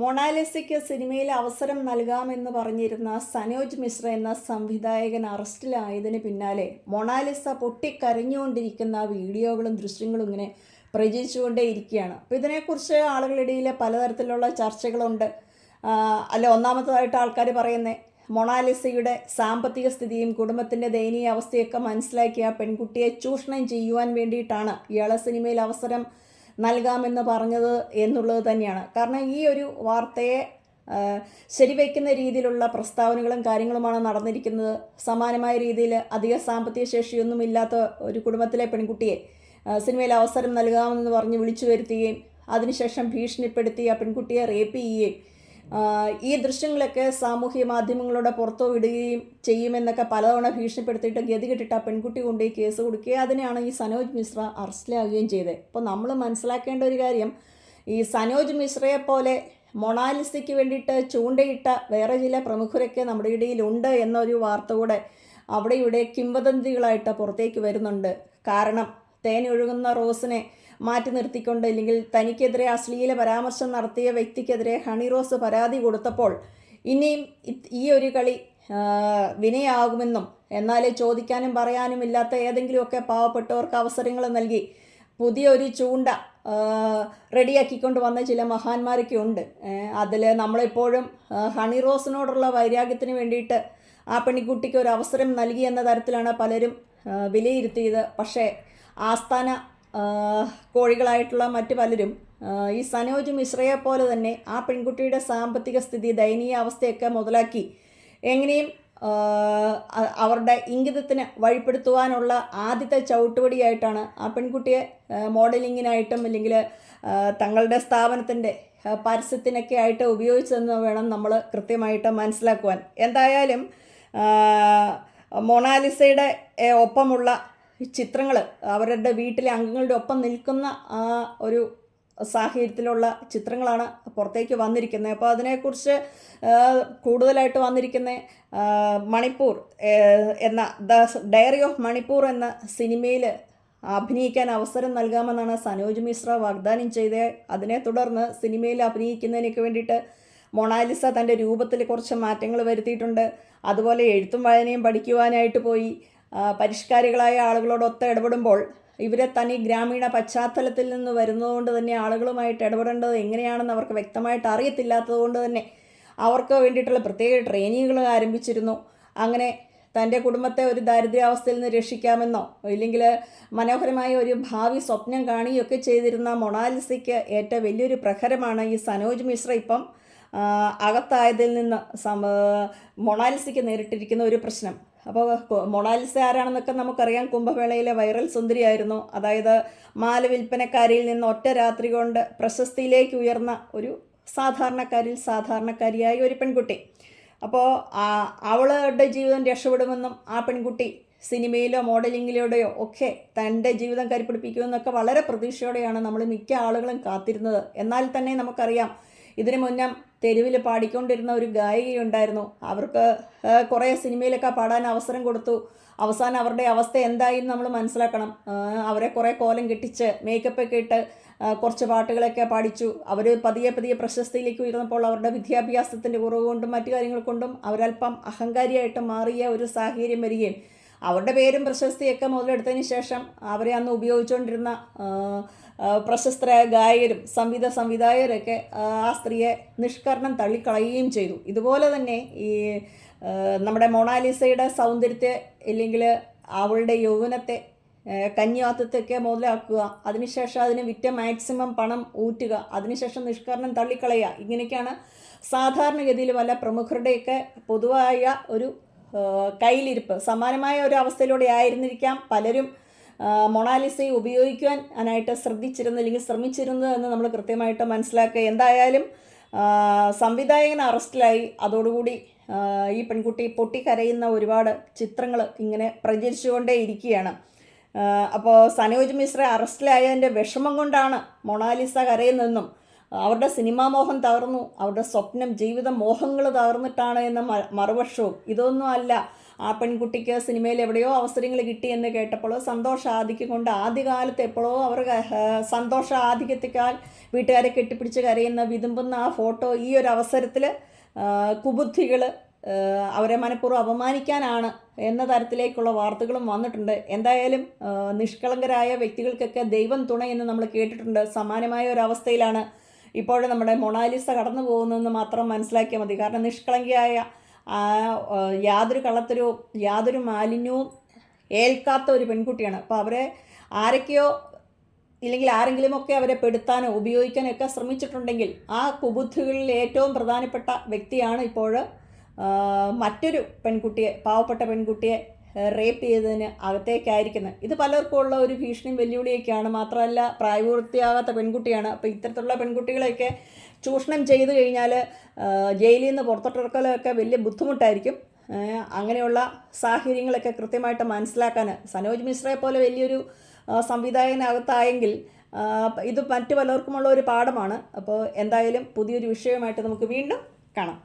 മൊണാലിസയ്ക്ക് സിനിമയിൽ അവസരം നൽകാമെന്ന് പറഞ്ഞിരുന്ന സനോജ് മിശ്ര എന്ന സംവിധായകൻ അറസ്റ്റിലായതിന് പിന്നാലെ മൊണാലിസ പൊട്ടിക്കരഞ്ഞുകൊണ്ടിരിക്കുന്ന വീഡിയോകളും ദൃശ്യങ്ങളും ഇങ്ങനെ പ്രചരിച്ചുകൊണ്ടേയിരിക്കുകയാണ് അപ്പോൾ ഇതിനെക്കുറിച്ച് ആളുകളിടയിൽ പലതരത്തിലുള്ള ചർച്ചകളുണ്ട്. അല്ല ഒന്നാമത്തതായിട്ട് ആൾക്കാർ പറയുന്നത് മൊണാലിസയുടെ സാമ്പത്തിക സ്ഥിതിയും കുടുംബത്തിന്റെ ദയനീയ അവസ്ഥയൊക്കെ മനസ്സിലാക്കിയ പെൺകുട്ടിയെ ചൂഷണം ചെയ്യുവാൻ വേണ്ടിയിട്ടാണ് ഇയാളെ സിനിമയിൽ അവസരം നൽകാമെന്ന് പറഞ്ഞത് എന്നുള്ളത് തന്നെയാണ്. കാരണം ഈ ഒരു വാർത്തയെ ശരിവയ്ക്കുന്ന രീതിയിലുള്ള പ്രസ്താവനകളും കാര്യങ്ങളുമാണ് നടന്നിരിക്കുന്നത്. സമാനമായ രീതിയിൽ അധിക സാമ്പത്തിക ശേഷിയൊന്നും ഇല്ലാത്ത ഒരു കുടുംബത്തിലെ പെൺകുട്ടിയെ സിനിമയിൽ അവസരം നൽകാമെന്ന് പറഞ്ഞ് വിളിച്ചു വരുത്തുകയും അതിനുശേഷം ഭീഷണിപ്പെടുത്തി ആ പെൺകുട്ടിയെ റേപ്പ് ചെയ്യുകയും ഈ ദൃശ്യങ്ങളൊക്കെ സാമൂഹ്യ മാധ്യമങ്ങളുടെ പുറത്തു വിടുകയും ചെയ്യുമെന്നൊക്കെ പലതവണ ഭീഷണിപ്പെടുത്തിയിട്ട് ഗതികെട്ടിട്ട് ആ പെൺകുട്ടി കൊണ്ടുപോയി കേസ് കൊടുക്കുകയും അതിനെയാണ് ഈ സനോജ് മിശ്ര അറസ്റ്റിലാകുകയും ചെയ്തത്. അപ്പോൾ നമ്മൾ മനസ്സിലാക്കേണ്ട ഒരു കാര്യം ഈ സനോജ് മിശ്രയെ പോലെ മൊണാലിസയ്ക്ക് വേണ്ടിയിട്ട് ചൂണ്ടയിട്ട വേറെ ചില പ്രമുഖരൊക്കെ നമ്മുടെ ഇടയിലുണ്ട് എന്നൊരു വാർത്ത കൂടെ അവിടെ ഇവിടെ കിംവദന്തികളായിട്ട് പുറത്തേക്ക് വരുന്നുണ്ട്. കാരണം തേനൊഴുകുന്ന റോസിനെ മാറ്റി നിർത്തിക്കൊണ്ട് ഇല്ലെങ്കിൽ തനിക്കെതിരെ അശ്ലീല പരാമർശം നടത്തിയ വ്യക്തിക്കെതിരെ ഹണി റോസ് പരാതി കൊടുത്തപ്പോൾ ഇനിയും ഈ ഒരു കളി വിനയാകുമെന്നും എന്നാലേ ചോദിക്കാനും പറയാനും ഇല്ലാത്ത ഏതെങ്കിലുമൊക്കെ പാവപ്പെട്ടവർക്ക് അവസരങ്ങൾ നൽകി പുതിയൊരു ചൂണ്ട റെഡിയാക്കിക്കൊണ്ട് വന്ന ചില മഹാന്മാരൊക്കെ ഉണ്ട്. അതിൽ നമ്മളെപ്പോഴും ഹണി റോസിനോടുള്ള വൈരാഗ്യത്തിന് വേണ്ടിയിട്ട് ആ പെൺകുട്ടിക്ക് ഒരു അവസരം നൽകി എന്ന തരത്തിലാണ് പലരും വിലയിരുത്തിയത്. പക്ഷേ ആസ്ഥാന കോഴികളായിട്ടുള്ള മറ്റ് പലരും ഈ സനോജ് മിശ്രയെ പോലെ തന്നെ ആ പെൺകുട്ടിയുടെ സാമ്പത്തിക സ്ഥിതി ദയനീയ അവസ്ഥയൊക്കെ മുതലാക്കി എങ്ങനെയും അവരുടെ ഇംഗിതത്തിന് വഴിപ്പെടുത്തുവാനുള്ള ആദ്യത്തെ ചവിട്ടുപടിയായിട്ടാണ് ആ പെൺകുട്ടിയെ മോഡലിങ്ങിനായിട്ടും അല്ലെങ്കിൽ തങ്ങളുടെ സ്ഥാപനത്തിന്റെ പരസ്യത്തിനൊക്കെ ആയിട്ട് ഉപയോഗിച്ചതെന്ന് വേണം നമ്മൾ കൃത്യമായിട്ട് മനസ്സിലാക്കുവാൻ. എന്തായാലും മൊണാലിസയുടെ ഒപ്പമുള്ള ചിത്രങ്ങൾ അവരുടെ വീട്ടിലെ അംഗങ്ങളുടെ ഒപ്പം നിൽക്കുന്ന ഒരു സാഹചര്യത്തിലുള്ള ചിത്രങ്ങളാണ് പുറത്തേക്ക് വന്നിരിക്കുന്നത്. അപ്പോൾ അതിനെക്കുറിച്ച് കൂടുതലായിട്ട് വന്നിരിക്കുന്ന മണിപ്പൂർ എന്ന ദ ഡയറി ഓഫ് മണിപ്പൂർ എന്ന സിനിമയിൽ അഭിനയിക്കാൻ അവസരം നൽകാമെന്നാണ് സനോജ് മിശ്ര വാഗ്ദാനം ചെയ്തത്. അതിനെ തുടർന്ന് സിനിമയിൽ അഭിനയിക്കുന്നതിനൊക്കെ വേണ്ടിയിട്ട് മൊണാലിസ തന്റെ രൂപത്തിൽ കുറച്ച് മാറ്റങ്ങൾ വരുത്തിയിട്ടുണ്ട്. അതുപോലെ എഴുത്തും വായനയും പഠിക്കുവാനായിട്ട് പോയി. പരിഷ്കാരികളായ ആളുകളോടൊത്ത് ഇടപെടുമ്പോൾ ഇവരെ തനി ഗ്രാമീണ പശ്ചാത്തലത്തിൽ നിന്ന് വരുന്നതുകൊണ്ട് തന്നെ ആളുകളുമായിട്ട് ഇടപെടേണ്ടത് എങ്ങനെയാണെന്ന് അവർക്ക് വ്യക്തമായിട്ട് അറിയത്തില്ലാത്തത് കൊണ്ട് തന്നെ അവർക്ക് വേണ്ടിയിട്ടുള്ള പ്രത്യേക ട്രെയിനിങ്ങുകൾ ആരംഭിച്ചിരുന്നു. അങ്ങനെ തന്റെ കുടുംബത്തെ ഒരു ദാരിദ്ര്യാവസ്ഥയിൽ നിന്ന് രക്ഷിക്കാമെന്നോ ഇല്ലെങ്കിൽ മനോഹരമായ ഒരു ഭാവി സ്വപ്നം കാണുകയൊക്കെ ചെയ്തിരുന്ന മൊണാലിസയ്ക്ക് ഏറ്റവും വലിയൊരു പ്രഹരമാണ് ഈ സനോജ് മിശ്ര ഇപ്പം അകത്തായതിൽ നിന്ന് മൊണാലിസയ്ക്ക് നേരിട്ടിരിക്കുന്ന ഒരു പ്രശ്നം. അപ്പോൾ മൊണാലിസ ആരാണെന്നൊക്കെ നമുക്കറിയാം. കുംഭമേളയിലെ വൈറൽ സുന്ദരിയായിരുന്നു. അതായത് മാല വിൽപ്പനക്കാരിയിൽ നിന്ന് ഒറ്റ രാത്രി കൊണ്ട് പ്രശസ്തിയിലേക്ക് ഉയർന്ന ഒരു സാധാരണക്കാരിൽ സാധാരണക്കാരിയായ ഒരു പെൺകുട്ടി. അപ്പോൾ അവളുടെ ജീവിതം രക്ഷപ്പെടുമെന്നും ആ പെൺകുട്ടി സിനിമയിലോ മോഡലിങ്ങിലൂടെയോ ഒക്കെ തന്റെ ജീവിതം കരിപ്പിടിപ്പിക്കുമെന്നൊക്കെ വളരെ പ്രതീക്ഷയോടെയാണ് നമ്മൾ മിക്ക ആളുകളും കാത്തിരുന്നത്. എന്നാൽ തന്നെ നമുക്കറിയാം ഇതിനു മുന്നം തെരുവിൽ പാടിക്കൊണ്ടിരുന്ന ഒരു ഗായികയുണ്ടായിരുന്നു അവർക്ക് കുറേ സിനിമയിലൊക്കെ പാടാൻ അവസരം കൊടുത്തു. അവസാനം അവരുടെ അവസ്ഥ എന്തായി നമ്മൾ മനസ്സിലാക്കണം. അവരെ കുറേ കോലം കെട്ടിച്ച് മേക്കപ്പൊക്കെ ഇട്ട് കുറച്ച് പാട്ടുകളൊക്കെ പാടിച്ചു. അവർ പതിയെ പതിയെ പ്രശസ്തിയിലേക്ക് ഉയർന്നപ്പോൾ അവരുടെ വിദ്യാഭ്യാസത്തിന്റെ കുറവ് കൊണ്ടും മറ്റു കാര്യങ്ങൾ കൊണ്ടും അവരല്പം അഹങ്കാരിയായിട്ട് മാറിയ ഒരു സാഹചര്യം വരികയും അവരുടെ പേരും പ്രശസ്തിയൊക്കെ മുതലെടുത്തതിന് ശേഷം അവരെ അന്ന് ഉപയോഗിച്ചുകൊണ്ടിരുന്ന പ്രശസ്തരായ ഗായകരും സംവിധ സംവിധായകരൊക്കെ ആ സ്ത്രീയെ നിഷ്കരണം തള്ളിക്കളയുകയും ചെയ്തു. ഇതുപോലെ തന്നെ ഈ നമ്മുടെ മൊണാലിസയുടെ സൗന്ദര്യത്തെ ഇല്ലെങ്കിൽ അവളുടെ യൗവനത്തെ കന്യാത്വത്തൊക്കെ മുതലാക്കുക അതിനുശേഷം അതിന് വിറ്റ മാക്സിമം പണം ഊറ്റുക അതിനുശേഷം നിഷ്കരണം തള്ളിക്കളയുക ഇങ്ങനെയൊക്കെയാണ് സാധാരണഗതിയിൽ പല പ്രമുഖരുടെയൊക്കെ പൊതുവായ ഒരു കയ്യിലിരിപ്പ്. സമാനമായ ഒരു അവസ്ഥയിലൂടെ ആയിരുന്നിരിക്കാം പലരും മൊണാലിസയെ ഉപയോഗിക്കുവാൻ ആയിട്ട് ശ്രദ്ധിച്ചിരുന്നു അല്ലെങ്കിൽ ശ്രമിച്ചിരുന്നു എന്ന് നമ്മൾ കൃത്യമായിട്ട് മനസ്സിലാക്കുക. എന്തായാലും സംവിധായകൻ അറസ്റ്റിലായി. അതോടുകൂടി ഈ പെൺകുട്ടി പൊട്ടിക്കരയുന്ന ഒരുപാട് ചിത്രങ്ങൾ ഇങ്ങനെ പ്രചരിച്ചുകൊണ്ടേ ഇരിക്കുകയാണ്. അപ്പോൾ സനോജ് മിശ്ര അറസ്റ്റിലായതിന്റെ വിഷമം കൊണ്ടാണ് മൊണാലിസ കരയുന്നതെന്നും അവരുടെ സിനിമാ മോഹം തകർന്നു അവരുടെ സ്വപ്നം ജീവിത മോഹങ്ങൾ തകർന്നിട്ടാണ് എന്ന മറുപക്ഷവും ഇതൊന്നും അല്ല. ആ പെൺകുട്ടിക്ക് സിനിമയിൽ എവിടെയോ അവസരങ്ങൾ കിട്ടി എന്ന് കേട്ടപ്പോൾ സന്തോഷ ആധിക്യം കൊണ്ട് ആദ്യകാലത്ത് എപ്പോഴോ അവർ സന്തോഷ ആധിക്യത്തെക്കാൾ വീട്ടുകാരെ കെട്ടിപ്പിടിച്ച് കരയുന്ന വിതുമ്പുന്ന ആ ഫോട്ടോ ഈ ഒരു അവസരത്തിൽ കുബുദ്ധികൾ അവരെ മനഃപൂർവം അപമാനിക്കാനാണ് എന്ന തരത്തിലേക്കുള്ള വാർത്തകളും വന്നിട്ടുണ്ട്. എന്തായാലും നിഷ്കളങ്കരായ വ്യക്തികൾക്കൊക്കെ ദൈവം തുണയെന്ന് നമ്മൾ കേട്ടിട്ടുണ്ട്. സമാനമായ ഒരു അവസ്ഥയിലാണ് ഇപ്പോൾ നമ്മുടെ മൊണാലിസ കടന്നു പോകുന്നതെന്ന് മാത്രം മനസ്സിലാക്കിയാൽ മതി. കാരണം നിഷ്കളങ്കിയായ യാതൊരു കള്ളത്തൊരു യാതൊരു മാലിന്യവും ഏൽക്കാത്ത ഒരു പെൺകുട്ടിയാണ്. അപ്പോൾ അവരെ ആരൊക്കെയോ ഇല്ലെങ്കിൽ ആരെങ്കിലുമൊക്കെ അവരെ പെടുത്താനോ ഉപയോഗിക്കാനോ ഒക്കെ ശ്രമിച്ചിട്ടുണ്ടെങ്കിൽ ആ കുബുദ്ധികളിൽ ഏറ്റവും പ്രധാനപ്പെട്ട വ്യക്തിയാണ് ഇപ്പോൾ മറ്റൊരു പെൺകുട്ടിയെ പാവപ്പെട്ട പെൺകുട്ടിയെ റേപ്പ് ചെയ്തതിന് അകത്തേക്കായിരിക്കുന്നത്. ഇത് പലർക്കും ഉള്ള ഒരു ഭീഷണിയും വെല്ലുവിളിയൊക്കെയാണ്. മാത്രമല്ല പ്രായപൂർത്തിയാകാത്ത പെൺകുട്ടിയാണ്. അപ്പോൾ ഇത്തരത്തിലുള്ള പെൺകുട്ടികളെയൊക്കെ ചൂഷണം ചെയ്തു കഴിഞ്ഞാൽ ജയിലിൽ നിന്ന് പുറത്തോട്ടിറക്കലൊക്കെ വലിയ ബുദ്ധിമുട്ടായിരിക്കും. അങ്ങനെയുള്ള സാഹചര്യങ്ങളൊക്കെ കൃത്യമായിട്ട് മനസ്സിലാക്കാൻ സനോജ് മിശ്രയെ പോലെ വലിയൊരു സംവിധായകനകത്തായെങ്കിൽ ഇത് മറ്റു പലർക്കുമുള്ള ഒരു പാഠമാണ്. അപ്പോൾ എന്തായാലും പുതിയൊരു വിഷയമായിട്ട് നമുക്ക് വീണ്ടും കാണാം.